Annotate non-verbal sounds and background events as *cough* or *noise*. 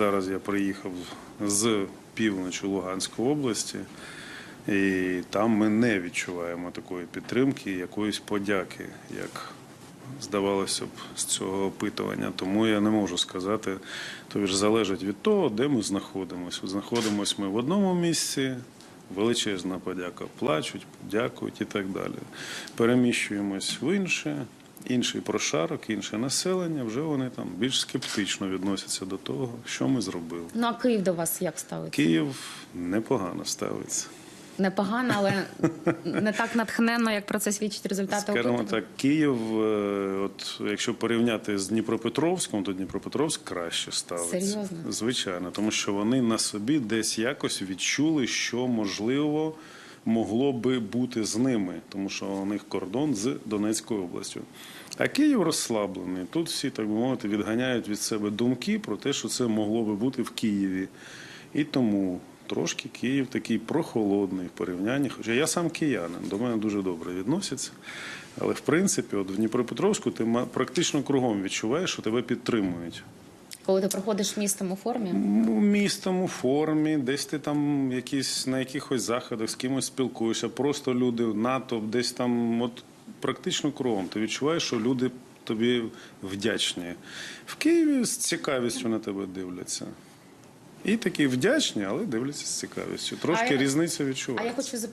Зараз я приїхав з півночі Луганської області, і там ми не відчуваємо такої підтримки, якоїсь подяки, як здавалося б з цього опитування. Тому я не можу сказати, то ж залежить від того, де ми знаходимося. Знаходимося ми в одному місці. Величезна подяка. Плачуть, дякують і так далі. Переміщуємось в інше, інший прошарок, інше населення. Вже вони там більш скептично відносяться до того, що ми зробили. Ну а Київ до вас як ставиться? Київ непогано ставиться. Непогано, але *laughs* не так натхненно, як про це свідчать результати Скажімо так, Київ, е, от якщо порівняти з Дніпропетровськом, то Дніпропетровськ краще ставиться. Серйозно? Звичайно, тому що вони на собі десь якось відчули, що можливо могло би бути з ними, тому що у них кордон з Донецькою областю. А Київ розслаблений. Тут всі, так би мовити, відганяють від себе думки про те, що це могло би бути в Києві. І тому трошки Київ такий прохолодний в порівнянні. Хоча я сам киянин, до мене дуже добре відносяться. Але в принципі, от в Дніпропетровську ти практично кругом відчуваєш, що тебе підтримують. Коли ти проходиш містом у формі, Ну, Містом у формі, десь ти там якісь на якихось заходах з кимось спілкуєшся, просто люди, натовп, десь там, от практично кругом. Ти відчуваєш, що люди тобі вдячні. В Києві з цікавістю на тебе дивляться. І такі вдячні, але дивляться з цікавістю. Трошки А я- різницю а я хочу запитати.